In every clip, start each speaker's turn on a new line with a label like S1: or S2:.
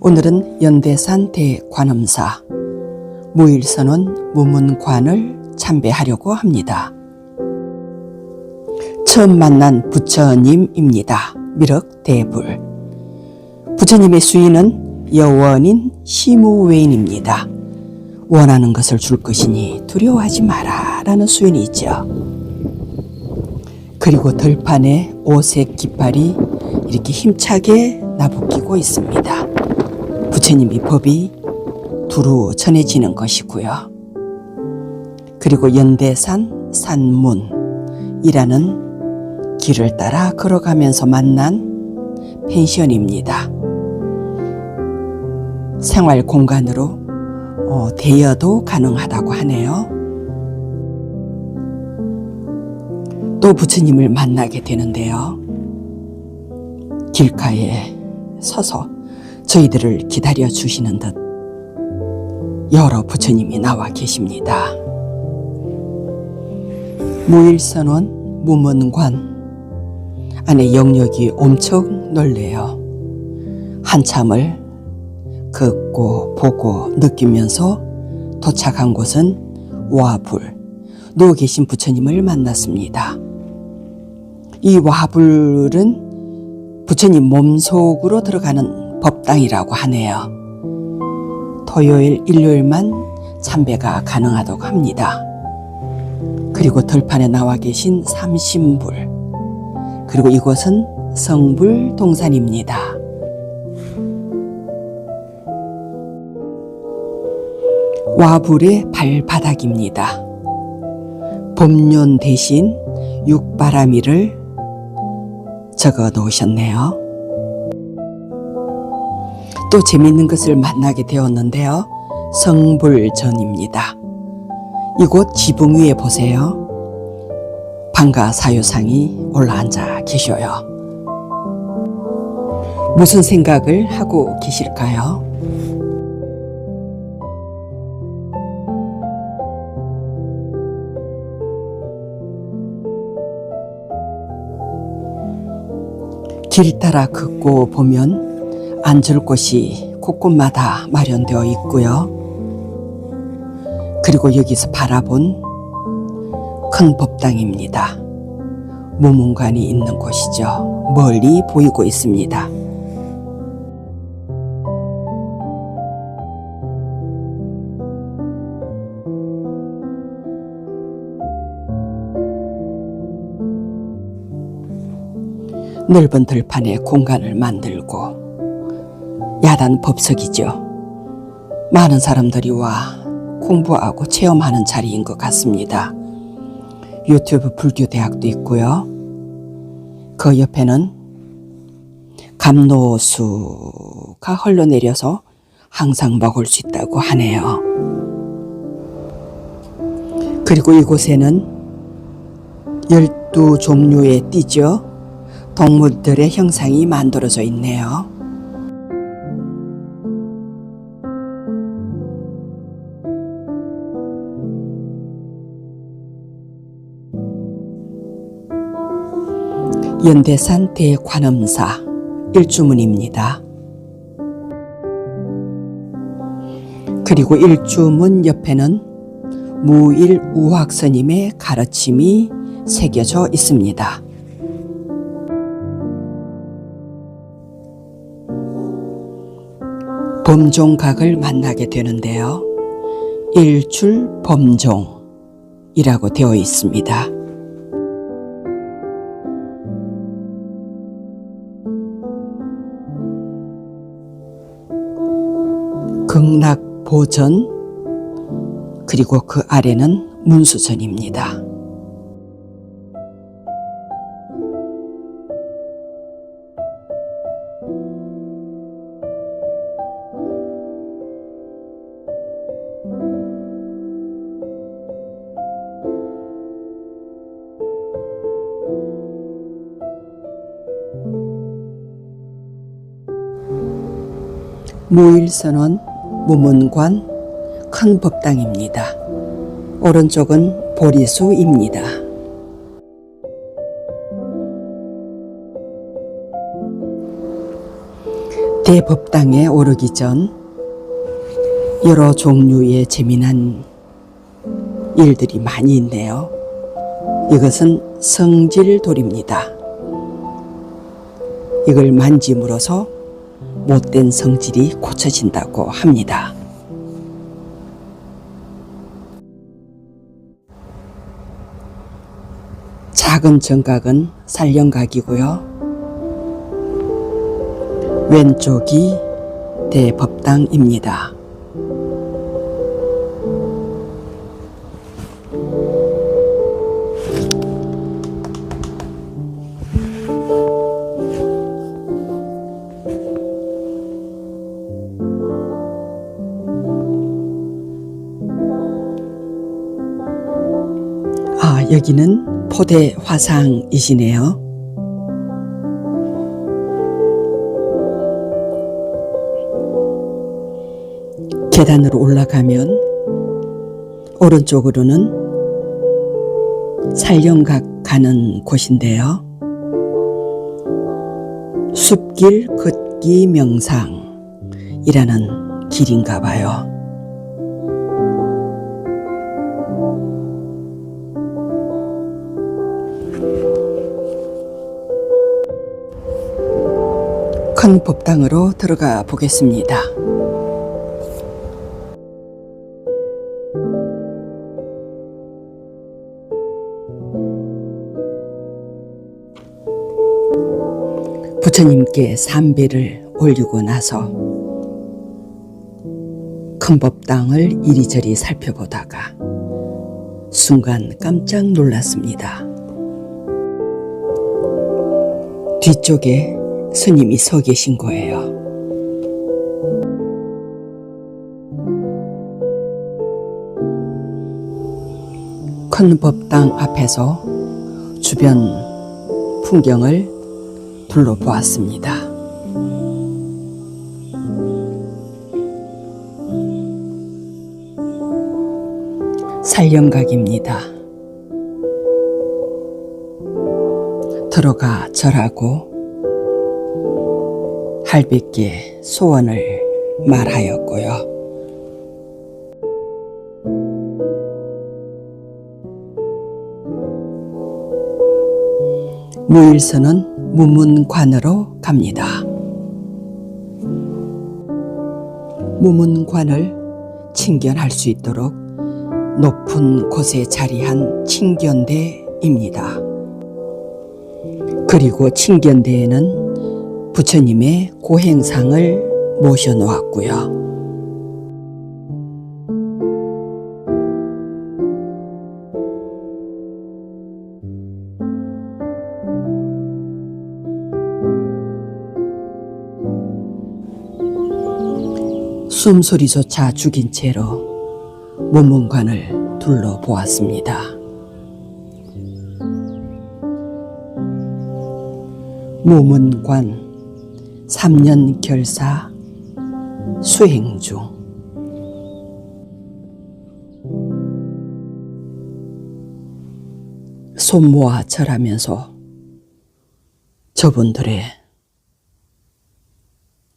S1: 오늘은 연대산 대관음사 무일선원 무문관을 참배하려고 합니다. 처음 만난 부처님입니다. 미륵 대불. 부처님의 수인은 여원인 시무웨인입니다. 원하는 것을 줄 것이니 두려워하지 마라 라는 수인이 있죠. 그리고 들판에 오색 깃발이 이렇게 힘차게 나부끼고 있습니다. 부처님 이 법이 두루 전해지는 것이고요. 그리고 연대산 산문이라는 길을 따라 걸어가면서 만난 펜션입니다. 생활 공간으로 어, 대여도 가능하다고 하네요. 또 부처님을 만나게 되는데요. 길가에 서서 저희들을 기다려 주시는 듯 여러 부처님이 나와 계십니다. 무일선원 무문관 안에 영역이 엄청 넓네요. 한참을 걷고 보고 느끼면서 도착한 곳은 와불 누워 계신 부처님을 만났습니다. 이 와불은 부처님 몸 속으로 들어가는 법당이라고 하네요. 토요일, 일요일만 참배가 가능하다고 합니다. 그리고 들판에 나와 계신 삼신불, 그리고 이곳은 성불 동산입니다. 와불의 발바닥입니다. 봄년 대신 육바라미를 적어 놓으셨네요. 또 재밌는 것을 만나게 되었는데요. 성불전입니다. 이곳 지붕 위에 보세요. 방가 사유상이 올라앉아 계셔요. 무슨 생각을 하고 계실까요? 길 따라 걷고 보면 앉을 곳이 곳곳마다 마련되어 있고요. 그리고 여기서 바라본 큰 법당입니다. 무문관이 있는 곳이죠. 멀리 보이고 있습니다. 넓은 들판에 공간을 만들고 야단 법석이죠. 많은 사람들이 와 공부하고 체험하는 자리인 것 같습니다. 유튜브 불교대학도 있고요. 그 옆에는 감로수가 흘러내려서 항상 먹을 수 있다고 하네요. 그리고 이곳에는 열두 종류의 띠죠. 동물들의 형상이 만들어져 있네요. 연대산 대관음사 일주문입니다. 그리고 일주문 옆에는 무일 우학스님의 가르침이 새겨져 있습니다. 범종각을 만나게 되는데요. 일출 범종이라고 되어 있습니다. 보전 그리고 그 아래는 문수전입니다. 무일선원 무문관 큰 법당입니다. 오른쪽은 보리수입니다. 대법당에 오르기 전 여러 종류의 재미난 일들이 많이 있네요. 이것은 성질돌입니다. 이걸 만짐으로써 못된 성질이 고쳐진다고 합니다. 작은 정각은 살령각이고요. 왼쪽이 대법당입니다. 여기는 포대 화상이시네요. 계단으로 올라가면 오른쪽으로는 살령각 가는 곳인데요. 숲길 걷기 명상이라는 길인가 봐요. 큰 법당으로 들어가 보겠습니다. 부처님께 삼배를 올리고 나서 큰 법당을 이리저리 살펴보다가 순간 깜짝 놀랐습니다. 뒤쪽에 스님이 서 계신 거예요. 큰 법당 앞에서 주변 풍경을 둘러보았습니다. 살령각입니다. 들어가 절하고 할배께 소원을 말하였고요. 무일선은 무문관으로 갑니다. 무문관을 칭견할 수 있도록 높은 곳에 자리한 칭견대입니다. 그리고 칭견대에는 부처님의 고행상을 모셔놓았고요. 숨소리조차 죽인 채로 문문관을 둘러보았습니다. 무문관 3년 결사 수행 중 손 모아 절하면서 저분들의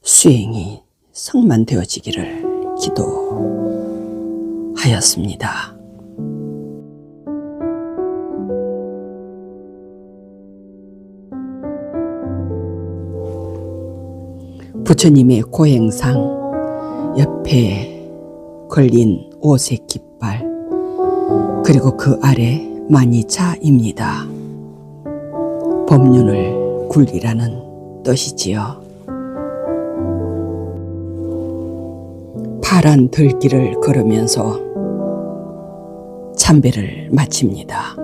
S1: 수행이 성만되어지기를 기도하였습니다. 부처님의 고행상 옆에 걸린 오색 깃발 그리고 그 아래 만이차입니다. 법륜을 굴리라는 뜻이지요. 파란 들길을 걸으면서 참배를 마칩니다.